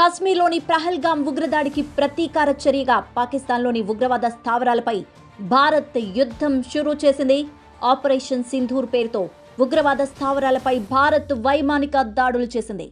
కాశ్మీర్లోని ప్రహల్గామ్ ఉగ్రదాడికి ప్రతీకార చర్యగా పాకిస్తాన్లోని ఉగ్రవాద స్థావరాలపై భారత్ యుద్ధం షురూ చేసింది. ఆపరేషన్ సింధూర్ పేరుతో ఉగ్రవాద స్థావరాలపై భారత్ వైమానిక దాడులు చేసింది.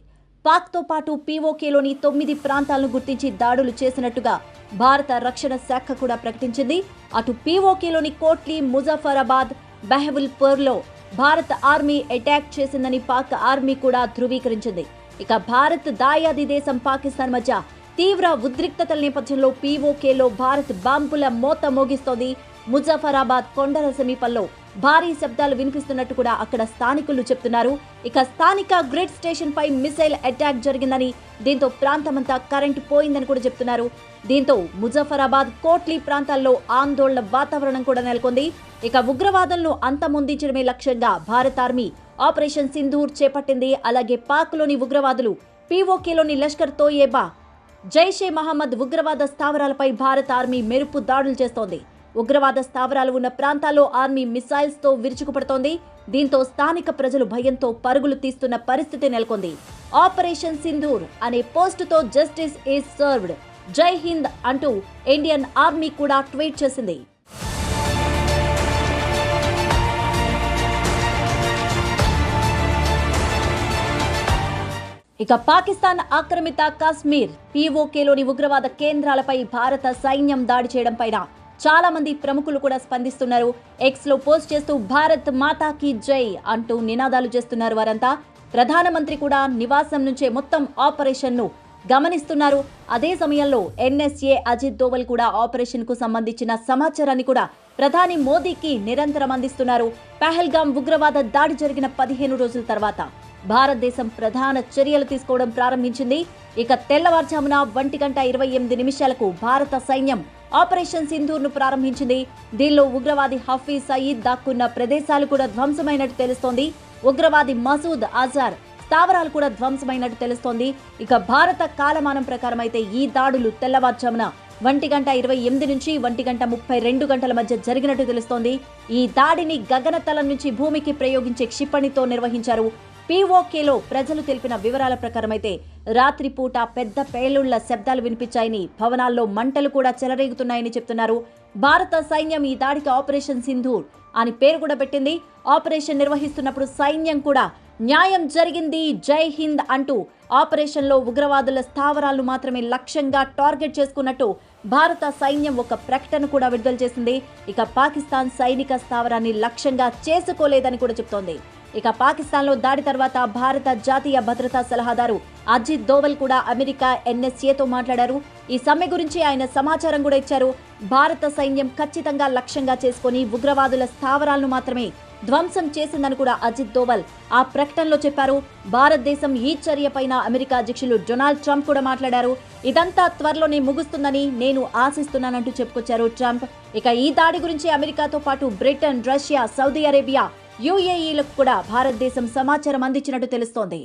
పాక్తో పాటు పీఓకేలోని తొమ్మిది ప్రాంతాలను గుర్తించి దాడులు చేసినట్టుగా భారత రక్షణ శాఖ కూడా ప్రకటించింది. అటు పీఓకేలోని కోట్లీ ముజఫరాబాద్ బెహబుల్పూర్లో భారత ఆర్మీ అటాక్ చేసిందని పాక్ ఆర్మీ కూడా ధృవీకరించింది. ఇక భారత్ దాయాది దేశం పాకిస్తాన్ మధ్య తీవ్ర ఉద్రిక్తతల నేపథ్యంలో పీఓకేలో భారత్ బాంబుల మోత మోగిస్తోంది. ముజఫరాబాద్ కొండల సమీపంలో భారీ శబ్దాలు వినిపిస్తున్నట్టు కూడా అక్కడ స్థానికులు చెప్తున్నారు. ఇక స్థానిక గ్రిడ్ స్టేషన్ పై మిసైల్ అటాక్ జరిగిందని దీంతో ప్రాంతమంతా కరెంటు పోయిందని కూడా చెప్తున్నారు. దీంతో ముజఫరాబాద్ కోట్లీ ప్రాంతాల్లో ఆందోళన వాతావరణం కూడా నెలకొంది. ఇక ఉగ్రవాదంను అంతమొందించడమే లక్ష్యంగా భారత ఆర్మీ ఆపరేషన్ సింధూర్ చేపట్టింది. అలాగే పాక్లోని ఉగ్రవాదులు పీఓకేలోని లష్కర్ తోయేబా జైషే మహమ్మద్ ఉగ్రవాద స్థావరాలపై భారత ఆర్మీ మెరుపు దాడులు చేస్తోంది. ఉగ్రవాద స్థావరాలు ఉన్న ప్రాంతాల్లో ఆర్మీ మిసైల్స్తో విరుచుకుపడుతోంది. దీంతో స్థానిక ప్రజలు భయంతో పరుగులు తీస్తున్న పరిస్థితి నెలకొంది. ఆపరేషన్ సింధూర్ అనే పోస్టుతో జస్టిస్ ఈజ్ సర్వ్డ్. జై హింద్ అంటూ ఇండియన్ ఆర్మీ కూడా ట్వీట్ చేసింది. ఇక పాకిస్తాన్ ఆక్రమిత కాశ్మీర్ పీఓకేలోని ఉగ్రవాద కేంద్రాలపై భారత సైన్యం దాడి చేయడం పైన చాలా మంది ప్రముఖులు కూడా స్పందిస్తున్నారు. ఎక్స్లో పోస్ట్ చేస్తూ భారత్ మాతాకి జై అంటూ నినాదాలు చేస్తున్నారు వారంతా. ప్రధానమంత్రి కూడా నివాసం నుంచే మొత్తం ఆపరేషన్ను గమనిస్తున్నారు. అదే సమయంలో ఎన్ఎస్ఏ అజిత్ దోవల్ కూడా ఆపరేషన్కు సంబంధించిన సమాచారాన్ని కూడా ప్రధాని మోదీకి నిరంతరం అందిస్తున్నారు. పహల్గాం ఉగ్రవాద దాడి జరిగిన పదిహేను రోజుల తర్వాత. భారతదేశం ప్రధాన చర్యలు తీసుకోవడం ప్రారంభించింది. ఇక తెల్లవారుజామున ఒంటి గంట ఇరవై ఎనిమిది నిమిషాలకు భారత సైన్యం ఆపరేషన్ సింధూర్ను ప్రారంభించింది. దీనిలో ఉగ్రవాది హఫీజ్ సయీద్ దాక్కున్న ప్రదేశాలు కూడా ధ్వంసమైనట్టు తెలుస్తోంది. ఉగ్రవాది మసూద్ అజార్ స్థావరాలు కూడా ధ్వంసమైనట్టు తెలుస్తోంది. ఇక భారత కాలమానం ప్రకారం అయితే ఈ దాడులు తెల్లవారుజామున ఒంటి గంట ఇరవై ఎనిమిది నుంచి ఒంటి గంట ముప్పై రెండు గంటల మధ్య జరిగినట్టు తెలుస్తోంది. ఈ దాడిని గగనతలం నుంచి భూమికి ప్రయోగించే క్షిపణితో నిర్వహించారు పీఓకేలో ప్రజలు తెలిపిన వివరాల ప్రకారమైతే రాత్రిపూట పెద్ద పేలుళ్ళ శబ్దాలు వినిపించాయని భవనాల్లో మంటలు కూడా చెలరేగుతున్నాయని చెప్తున్నారు. భారత సైన్యం ఈ దాడికి ఆపరేషన్ సింధూర్ అని పేరు కూడా పెట్టింది. ఆపరేషన్ నిర్వహిస్తున్నప్పుడు సైన్యం కూడా న్యాయం జరిగింది జై హింద్ అంటూ ఆపరేషన్లో ఉగ్రవాదుల స్థావరాలను మాత్రమే లక్ష్యంగా టార్గెట్ చేసుకున్నట్టు భారత సైన్యం ఒక ప్రకటన కూడా విడుదల చేసింది. ఇక పాకిస్తాన్ సైనిక స్థావరాన్ని లక్ష్యంగా చేసుకోలేదని కూడా చెప్తోంది. ఇక పాకిస్తాన్లో దాడి తర్వాత భారత జాతీయ భద్రతా సలహాదారు అజిత్ దోవల్ కూడా అమెరికా ఎన్ఎస్ఏతో మాట్లాడారు. ఈ సమ్మె గురించి ఆయన సమాచారం కూడా ఇచ్చారు. భారత సైన్యం ఖచ్చితంగా లక్ష్యంగా చేసుకుని ఉగ్రవాదుల స్థావరాలను మాత్రమే ధ్వంసం చేసిందని కూడా అజిత్ దోవల్ ఆ ప్రకటనలో చెప్పారు. భారతదేశం ఈ చర్యపైన అమెరికా అధ్యక్షులు డొనాల్డ్ ట్రంప్ కూడా మాట్లాడారు. ఇదంతా త్వరలోనే ముగుస్తుందని నేను ఆశిస్తున్నానంటూ చెప్పుకొచ్చారు ట్రంప్. ఇక ఈ దాడి గురించి అమెరికాతో పాటు బ్రిటన్ రష్యా సౌదీ అరేబియా యుఏఈలకు కూడా భారతదేశం సమాచారం అందించినట్టు తెలుస్తోంది.